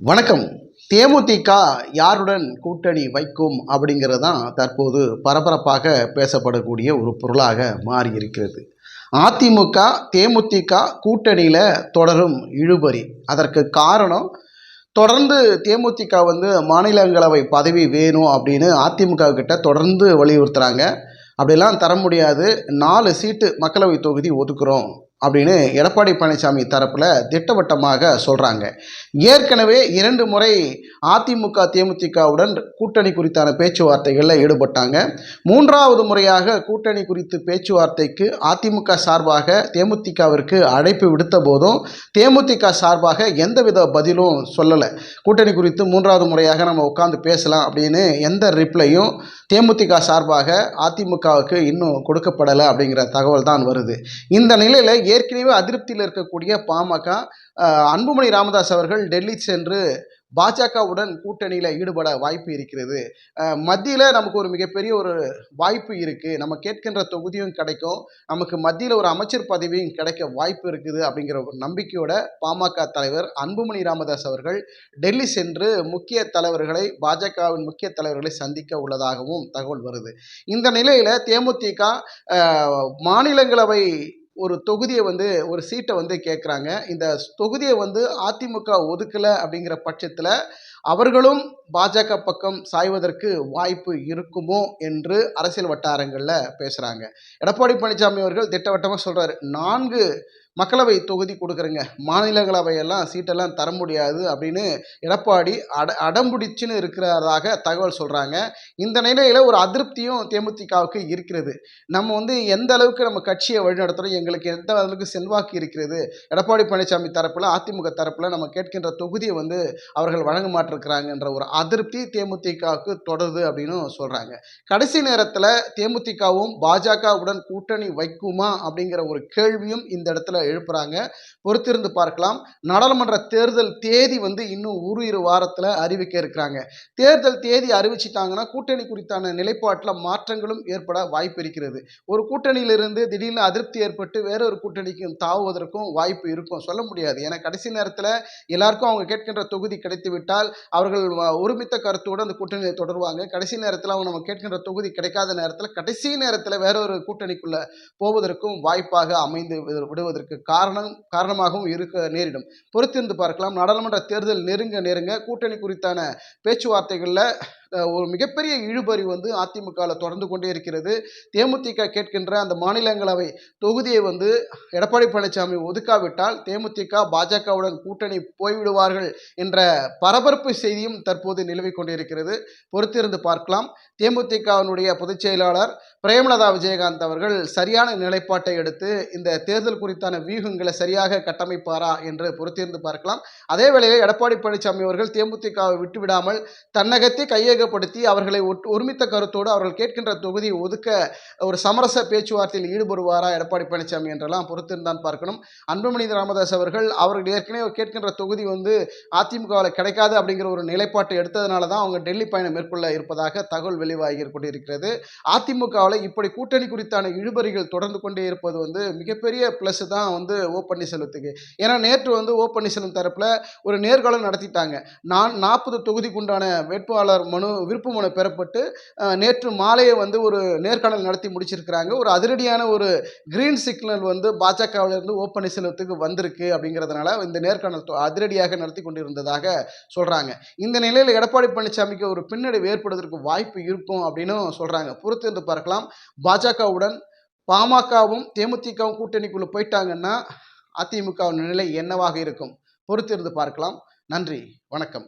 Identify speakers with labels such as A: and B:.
A: வணக்கம். தேமுதிக யாருடன் கூட்டணி வைக்கும் அப்படிங்கிறது தான் தற்போது பரபரப்பாக பேசப்படக்கூடிய ஒரு பொருளாக மாறி இருக்கிறது அதிமுக தேமுதிக கூட்டணியில் தொடரும் இழுபறி. அதற்கு காரணம் தொடர்ந்து தேமுதிக வந்து மாநிலங்களவை பதவி வேணும் அப்படின்னு அதிமுக கிட்ட தொடர்ந்து வலியுறுத்துகிறாங்க அப்படிலாம் தர முடியாது. நாலு சீட்டு மக்களவை தொகுதி ஒதுக்குறோம். அப்படின்னு எடப்பாடி பழனிசாமி தரப்பில் திட்டவட்டமாக சொல்கிறாங்க ஏற்கனவே இரண்டு முறை அதிமுக தேமுதிகவுடன் கூட்டணி குறித்தான பேச்சுவார்த்தைகளில் ஈடுபட்டாங்க. மூன்றாவது முறையாக கூட்டணி குறித்து பேச்சுவார்த்தைக்கு அதிமுக சார்பாக தேமுதிகவிற்கு அழைப்பு விடுத்த போதும் தேமுதிக சார்பாக எந்தவித பதிலும் சொல்லலை. கூட்டணி குறித்து மூன்றாவது முறையாக நம்ம உட்காந்து பேசலாம் அப்படின்னு எந்த ரிப்ளையும் தேமுதிக சார்பாக அதிமுகவுக்கு இன்னும் கொடுக்கப்படலை அப்படிங்கிற தகவல் தான் வருது. இந்த நிலையில் ஏற்கனவே அதிருப்தியில் இருக்கக்கூடிய பாமக அன்புமணி ராமதாஸ் அவர்கள் டெல்லி சென்று பாஜகவுடன் கூட்டணியில் ஈடுபட வாய்ப்பு இருக்கிறது. மத்தியில் நமக்கு ஒரு மிகப்பெரிய ஒரு வாய்ப்பு இருக்குது நம்ம கேட்கின்ற தொகுதியும் கிடைக்கும். நமக்கு மத்தியில் ஒரு அமைச்சர் பதவியும் கிடைக்க வாய்ப்பு இருக்குது அப்படிங்கிற ஒரு நம்பிக்கையோட பாமக தலைவர் அன்புமணி ராமதாஸ் அவர்கள் டெல்லி சென்று முக்கிய தலைவர்களை பாஜகவின் முக்கிய தலைவர்களை சந்திக்க உள்ளதாகவும் தகவல் வருது. இந்த நிலையில் தேமுதிக மாநிலங்களவை ஒரு தொகுதியை வந்து ஒரு சீட்டை வந்து கேட்குறாங்க. இந்த தொகுதியை வந்து அதிமுக ஒதுக்கலை அப்படிங்கிற பட்சத்தில் அவர்களும் பாஜக பக்கம் சாய்வதற்கு வாய்ப்பு இருக்குமோ என்று அரசியல் வட்டாரங்களில் பேசுகிறாங்க எடப்பாடி பழனிசாமி அவர்கள் திட்டவட்டமாக சொல்கிறார் நான்கு மக்களவை தொகுதி கொடுக்குறேங்க. மாநிலங்களவையெல்லாம் சீட்டெல்லாம் தர முடியாது அப்படின்னு எடப்பாடி அட அடம்பிடிச்சுன்னு இருக்கிறதாக தகவல் சொல்கிறாங்க இந்த நிலையில் ஒரு அதிருப்தியும் தேமுதிகவுக்கு இருக்கிறது. நம்ம வந்து எந்த அளவுக்கு நம்ம கட்சியை வழிநடத்துகிறோம் எங்களுக்கு எந்த அளவுக்கு செல்வாக்கு இருக்கிறது எடப்பாடி பழனிசாமி தரப்பில் அதிமுக தரப்பில் நம்ம கேட்கின்ற தொகுதியை வந்து அவர்கள் வழங்க மாட்டிருக்கிறாங்கன்ற ஒரு அதிருப்தி தேமுதிகவுக்கு தொடருது அப்படின்னு சொல்கிறாங்க கடைசி நேரத்தில் தேமுதிகவும் பாஜகவுடன் கூட்டணி வைக்குமா அப்படிங்கிற ஒரு கேள்வியும் இந்த இடத்துல எழுப்புறாங்க. பொறுத்திருந்து பார்க்கலாம். நாடாளுமன்ற தேர்தல் தேதி வந்து இன்னும் ஒரு இரு வாரத்தில் அறிவிக்க இருக்கிறாங்க. தேர்தல் தேதி அறிவிச்சிட்டாங்கன்னா கூட்டணி குறித்தான நிலைப்பாட்டில் மாற்றங்களும் ஏற்பட வாய்ப்பு இருக்கிறது. ஒரு கூட்டணியிலிருந்து திடீர்னு அதிருப்தி ஏற்பட்டு வேறொரு கூட்டணிக்கும் தாவுவதற்கும் வாய்ப்பு இருக்கும். சொல்ல முடியாது. ஏன்னா கடைசி நேரத்தில் எல்லாருக்கும் அவங்க கேட்கின்ற தொகுதி கிடைத்து விட்டால் அவர்கள் ஒருமித்த கருத்தோடு அந்த கூட்டணியை தொடருவாங்க. கடைசி நேரத்தில் அவங்க நம்ம கேட்கின்ற தொகுதி கிடைக்காத நேரத்தில் கடைசி நேரத்தில் வேறொரு கூட்டணிக்குள்ளே போவதற்கும் வாய்ப்பாக அமைந்து விடுவதற்கு விடுவதற்கு காரணம் காரணமாகவும் இருக்க நேரிடும். பொறுத்திருந்து பார்க்கலாம். நாடாளுமன்ற தேர்தல் நெருங்க நெருங்க கூட்டணி குறித்தான பேச்சுவார்த்தைகளில் ஒரு மிகப்பெரிய இழுபறி வந்து அதிமுகவில் தொடர்ந்து கொண்டே இருக்கிறது. தேமுதிக கேட்கின்ற அந்த மாநிலங்களவை தொகுதியை வந்து எடப்பாடி பழனிசாமி ஒதுக்காவிட்டால் தேமுதிக பாஜகவுடன் கூட்டணி போய்விடுவார்கள் என்ற பரபரப்பு செய்தியும் தற்போது நிலவிக் கொண்டிருக்கிறது. பொறுத்திருந்து பார்க்கலாம். தேமுதிகவினுடைய பொதுச் செயலாளர் பிரேமலதா விஜயகாந்த் அவர்கள் சரியான நிலைப்பாட்டை எடுத்து இந்த தேர்தல் குறித்தான வியூகங்களை சரியாக கட்டமைப்பாரா என்று பொறுத்திருந்து பார்க்கலாம். அதே வேளையில் எடப்பாடி பழனிசாமி அவர்கள் தேமுதிகவை விட்டுவிடாமல் தன்னகத்தை கையகப்படுத்தி அவர்களை ஒருமித்த கருத்தோடு அவர்கள் கேட்கின்ற தொகுதியை ஒதுக்க ஒரு சமரச பேச்சுவார்த்தையில் ஈடுபடுவாரா எடப்பாடி பழனிசாமி என்றெல்லாம் பொறுத்திருந்தான் பார்க்கணும். அன்புமணி ராமதாஸ் அவர்கள் அவர்கள் ஏற்கனவே கேட்கின்ற தொகுதி வந்து அதிமுகவில் கிடைக்காது அப்படிங்கிற ஒரு நிலைப்பாட்டை எடுத்ததுனால தான் அவங்க டெல்லி பயணம் மேற்கொள்ள இருப்பதாக தகவல் வெளிவாகி கொண்டிருக்கிறது. அதிமுகவில் இப்படி கூட்டணி குறித்தான இழுபறிகள் தொடர்ந்து கொண்டே இருப்பது வந்து மிகப்பெரிய ப்ளஸ் தான் வந்து ஓ பன்னீர்செல்வத்துக்கு. ஏன்னா நேற்று வந்து ஓ பன்னீர்செல்வம் தரப்பில் ஒரு நேர்காணல் நடத்திட்டாங்க. நான் நாற்பது தொகுதிக்குண்டான வேட்பாளர் மனு விருப்ப மனு பெறப்பட்டு நேற்று மாலையை வந்து ஒரு நேர்காணல் நடத்தி முடிச்சிருக்கிறாங்க. ஒரு அதிரடியான ஒரு கிரீன் சிக்னல் வந்து பாஜகவிலிருந்து ஓ பன்னீர்செல்வத்துக்கு வந்திருக்கு அப்படிங்கிறதுனால இந்த நேர்காணல் அதிரடியாக நடத்தி கொண்டிருந்ததாக சொல்கிறாங்க இந்த நிலையில் எடப்பாடி பழனிசாமிக்கு ஒரு பின்னடைவு ஏற்படுவதற்கு வாய்ப்பு இருக்கும் அப்படின்னும் சொல்கிறாங்க பொறுத்திருந்து பார்க்கலாம். பாஜகவுடன் பாமகவும் தேமுதிகவும் கூட்டணிக்குள்ளே போயிட்டாங்கன்னா அதிமுகவின் நிலை என்னவாக இருக்கும்? பொறுத்திருந்து பார்க்கலாம். நன்றி. வணக்கம்.